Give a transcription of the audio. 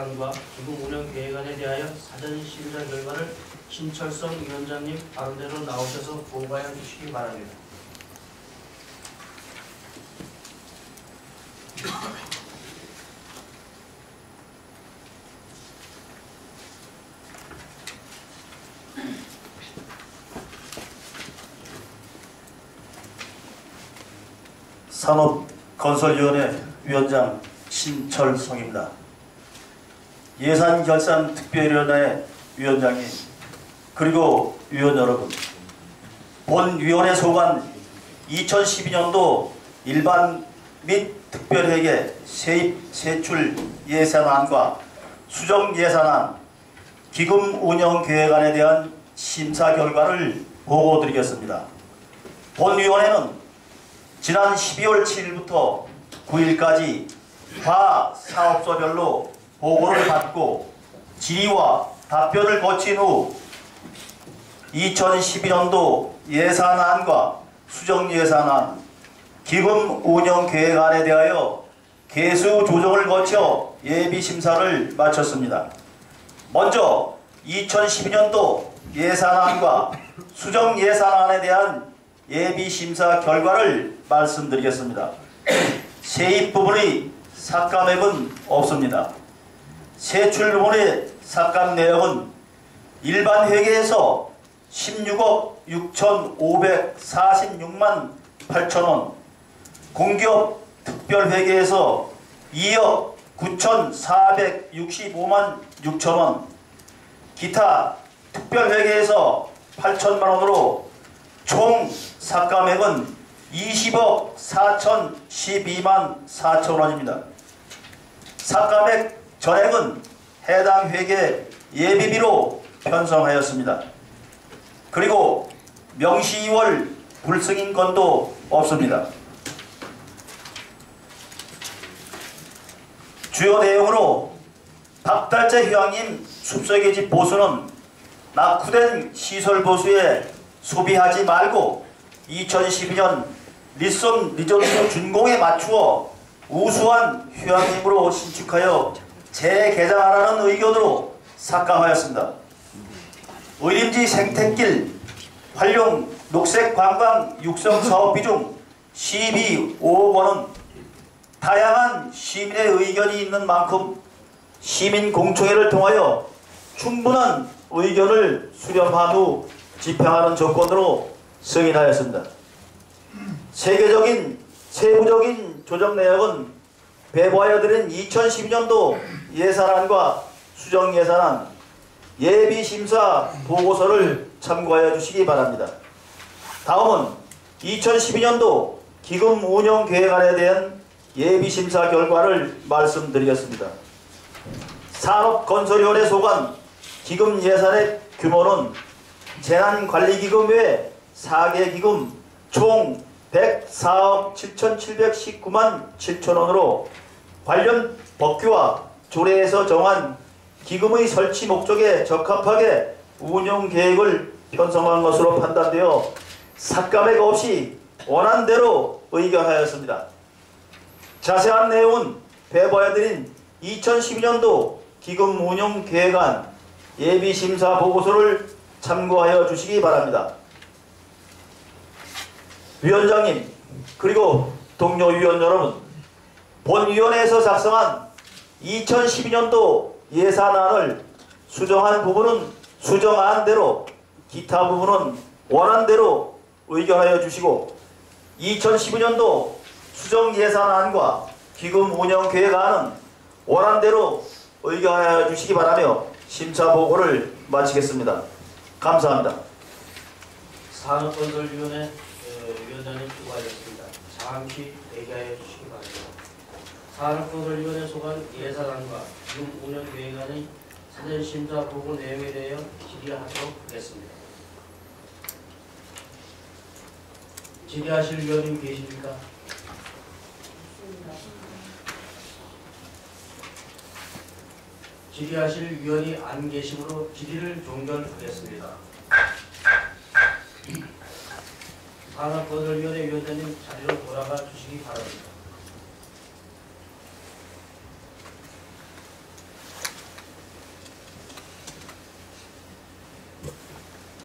예산안과 기부 운영 계획안에 대하여 사전 심사 결과를 신철성 위원장님 바른대로 나오셔서 보고하여 주시기 바랍니다. 산업건설위원회 위원장 신철성입니다. 예산결산특별위원회 위원장님 그리고 위원 여러분 본 위원회 소관 2012년도 일반 및 특별회계 세입 세출 예산안과 수정 예산안 기금 운영 계획안에 대한 심사 결과를 보고드리겠습니다. 본 위원회는 지난 12월 7일부터 9일까지 과 사업소별로 보고를 받고 질의와 답변을 거친 후 2012년도 예산안과 수정예산안, 기금 운영 계획안에 대하여 개수 조정을 거쳐 예비심사를 마쳤습니다. 먼저 2012년도 예산안과 수정예산안에 대한 예비심사 결과를 말씀드리겠습니다. 세입 부분의 삭감액은 없습니다. 세출 부분의 삭감 내역은 일반 회계에서 16억 6,546만 8천원, 공기업 특별회계에서 2억 9,465만 6천원, 기타 특별회계에서 8천만원으로 총 삭감액은 20억 4,012만 4천원입니다. 삭감액 전액은 해당 회계 예비비로 편성하였습니다. 그리고 명시월 불승인 건도 없습니다. 주요 내용으로 박달재 휴양림 숲속의 집 보수는 낙후된 시설 보수에 소비하지 말고 2012년 리썸 리조트 준공에 맞추어 우수한 휴양림으로 신축하여 재개장하라는 의견으로 삭감하였습니다. 의림지 생태길 활용 녹색관광 육성 사업비 중 12억 원은 다양한 시민의 의견이 있는 만큼 시민 공청회를 통하여 충분한 의견을 수렴한 후 집행하는 조건으로 승인하였습니다. 세계적인 세부적인 조정 내역은 배부하여 드린 2012년도 예산안과 수정 예산안 예비심사 보고서를 참고하여 주시기 바랍니다. 다음은 2012년도 기금 운영 계획안에 대한 예비심사 결과를 말씀드리겠습니다. 산업건설위원회 소관 기금 예산의 규모는 재난관리기금 외 4개 기금 총 104억 7,719만 7천원으로 관련 법규와 조례에서 정한 기금의 설치 목적에 적합하게 운영 계획을 편성한 것으로 판단되어 삭감액 없이 원한대로 의결하였습니다. 자세한 내용은 배부해드린 2012년도 기금 운영 계획안 예비심사 보고서를 참고하여 주시기 바랍니다. 위원장님 그리고 동료 위원 여러분 본위원회에서 작성한 2012년도 예산안을 수정한 부분은 수정한 대로 기타 부분은 원한 대로 의결하여 주시고 2012년도 수정 예산안과 기금 운영 계획안은 원한 대로 의결하여 주시기 바라며 심사 보고를 마치겠습니다. 감사합니다. 산업건설위원회 위원장님 수고하셨습니다. 잠시 대기하여 주시기 바랍니다. 산업건설위원회 소관 예산안과 기금 운영 계획안의 사전 심사 보고 내용에 대하여 질의하도록 하겠습니다. 질의하실 위원님 계십니까? 질의하실 위원이 안 계시므로 질의를 종결하겠습니다. 산업건설위원회 위원장님 자리로 돌아가 주시기 바랍니다.